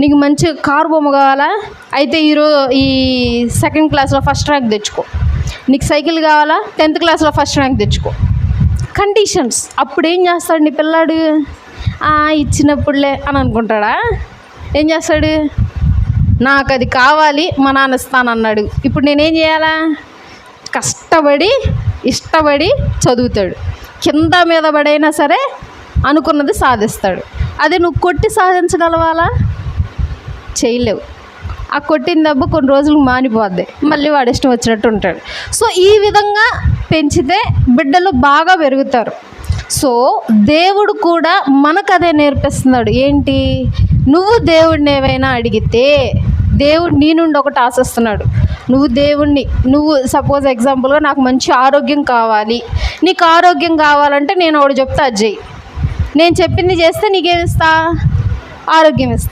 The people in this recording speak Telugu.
నీకు మంచి కారు బొమ్మ కావాలా? అయితే ఈరో ఈ సెకండ్ క్లాస్లో ఫస్ట్ ర్యాంక్ తెచ్చుకో. నీకు సైకిల్ కావాలా? టెన్త్ క్లాస్లో ఫస్ట్ ర్యాంక్ తెచ్చుకో. కండిషన్స్ అప్పుడు ఏం చేస్తాడు నీ పిల్లాడు? ఇచ్చినప్పుడులే అని అనుకుంటాడా? ఏం చేస్తాడు? నాకు అది కావాలి మా నాన్న ఇస్తానన్నాడు. ఇప్పుడు నేనేం చేయాలా? కష్టపడి ఇష్టపడి చదువుతాడు. కింద మీద పడైనా సరే అనుకున్నది సాధిస్తాడు. అదే నువ్వు కొట్టి సాధించగలవాలా? చేయలేవు. ఆ కొట్టిన దెబ్బ కొన్ని రోజులు మానిపోద్ది. మళ్ళీ వాడు ఇష్టం వచ్చినట్టు ఉంటాడు. సో ఈ విధంగా పెంచితే బిడ్డలు బాగా పెరుగుతారు. సో దేవుడు కూడా మనకు అదే నేర్పిస్తున్నాడు. ఏంటి? నువ్వు దేవుడిని ఏవైనా అడిగితే దేవుడు నీ నుండి ఒకటి ఆశిస్తున్నాడు. నువ్వు దేవుణ్ణి నువ్వు సపోజ్ ఎగ్జాంపుల్గా నాకు మంచి ఆరోగ్యం కావాలి. నీకు ఆరోగ్యం కావాలంటే నేను ఒకటి చెప్తా అది నేను చెప్పింది చేస్తే నీకేమిస్తా? ఆరోగ్యం ఇస్తా.